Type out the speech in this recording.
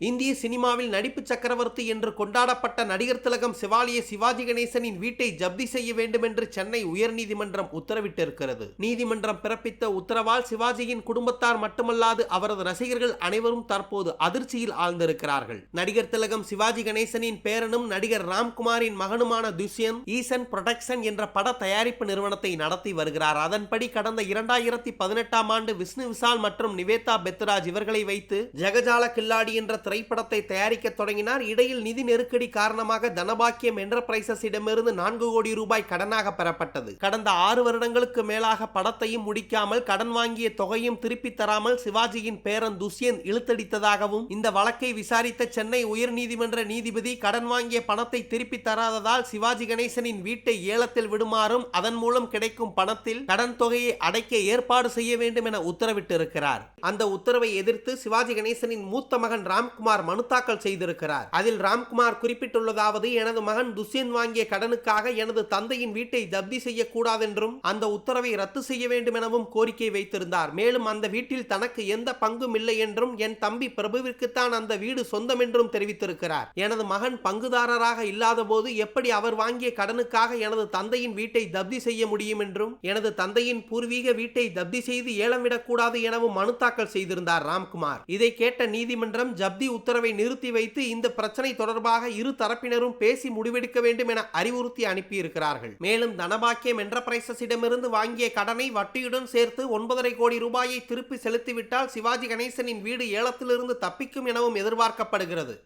இந்திய சினிமாவில் நடிப்பு சக்கரவர்த்தி என்று கொண்டாடப்பட்ட நடிகர் திலகம் சிவாலிய சிவாஜி கணேசனின் வீட்டை ஜப்தி செய்ய வேண்டும் என்று சென்னை உயர்நீதிமன்றம் உத்தரவிட்டிருக்கிறது. நீதிமன்றம் பிறப்பித்த உத்தரவால் சிவாஜியின் குடும்பத்தார் மட்டுமல்லாது அவரது ரசிகர்கள் அனைவரும் தற்போது அதிர்ச்சியில் ஆழ்ந்திருக்கிறார்கள். நடிகர் திலகம் சிவாஜி கணேசனின் பேரனும் நடிகர் ராம்குமாரின் மகனுமான துஷ்யந்த் ஈசன் புரொடக்ஷன் என்ற பட தயாரிப்பு நிறுவனத்தை நடத்தி வருகிறார். அதன்படி கடந்த இரண்டாயிரத்தி பதினெட்டாம் ஆண்டு விஷ்ணு விசால் மற்றும் நிவேதா பெத்ராஜ் இவர்களை வைத்து ஜெகஜால கில்லாடி என்ற திரைப்படத்தை தயாரிக்க தொடங்கினார். இடையில் நிதி நெருக்கடி காரணமாக தனபாக்கியம் என்டர்பிரைசஸ் இடமிருந்து நான்கு கோடி ரூபாய் கடனாக பெறப்பட்டது. கடந்த ஆறு வருடங்களுக்கு மேலாக படத்தையும் முடிக்காமல் கடன் வாங்கிய தொகையும் திருப்பி தராமல் சிவாஜியின் பேரன் துஷ்யந்த் இழுத்தடித்ததாகவும் இந்த வழக்கை விசாரித்த சென்னை உயர்நீதிமன்ற நீதிபதி கடன் வாங்கிய பணத்தை திருப்பி தராததால் சிவாஜி கணேசனின் வீட்டை ஏலத்தில் விடுமாறும் அதன் மூலம் கிடைக்கும் பணத்தில் கடன் தொகையை அடைக்க ஏற்பாடு செய்ய வேண்டும் என உத்தரவிட்டிருக்கிறார். அந்த உத்தரவை எதிர்த்து சிவாஜி கணேசனின் மூத்த மகன் ராம் ராம்குமார் மனு தாக்கல் செய்திருக்கிறார். அதில் ராம்குமார் குறிப்பிட்டுள்ளதாவது எனது மகன் துஷ்யந்த் வாங்கிய கடனுக்காக எனது தந்தையின் வீட்டை ஜப்தி செய்யக்கூடாதென்றும் அந்த உத்தரவை ரத்து செய்ய வேண்டும் எனவும் கோரிக்கை வைத்திருந்தார். மேலும் அந்த வீட்டில் தனக்கு எந்த பங்கும் இல்லை என்றும் என் தம்பி பிரபுவிற்குத்தான் அந்த வீடு சொந்தம் என்றும் தெரிவித்திருக்கிறார். எனது மகன் பங்குதாரராக இல்லாத போது எப்படி அவர் வாங்கிய கடனுக்காக எனது தந்தையின் வீட்டை தப்தி செய்ய முடியும் என்றும் எனது தந்தையின் பூர்வீக வீட்டை தப்தி செய்து ஏலம் விடக்கூடாது எனவும் மனு தாக்கல் செய்திருந்தார் ராம்குமார். இதை கேட்ட நீதிமன்றம் ஜப்தி உத்தரவை நிறுத்தி வைத்து இந்த பிரச்சனை தொடர்பாக இரு தரப்பினரும் பேசி முடிவெடுக்க வேண்டும் என அறிவுறுத்தி அனுப்பியிருக்கிறார்கள். மேலும் தனபாக்கியம் என்டர்பிரைசஸிடமிருந்து வாங்கிய கடனை வட்டியுடன் சேர்த்து ஒன்பதரை கோடி ரூபாயை திருப்பி செலுத்திவிட்டால் சிவாஜி கணேசனின் வீடு ஏலத்திலிருந்து தப்பிக்கும் எனவும் எதிர்பார்க்கப்படுகிறது.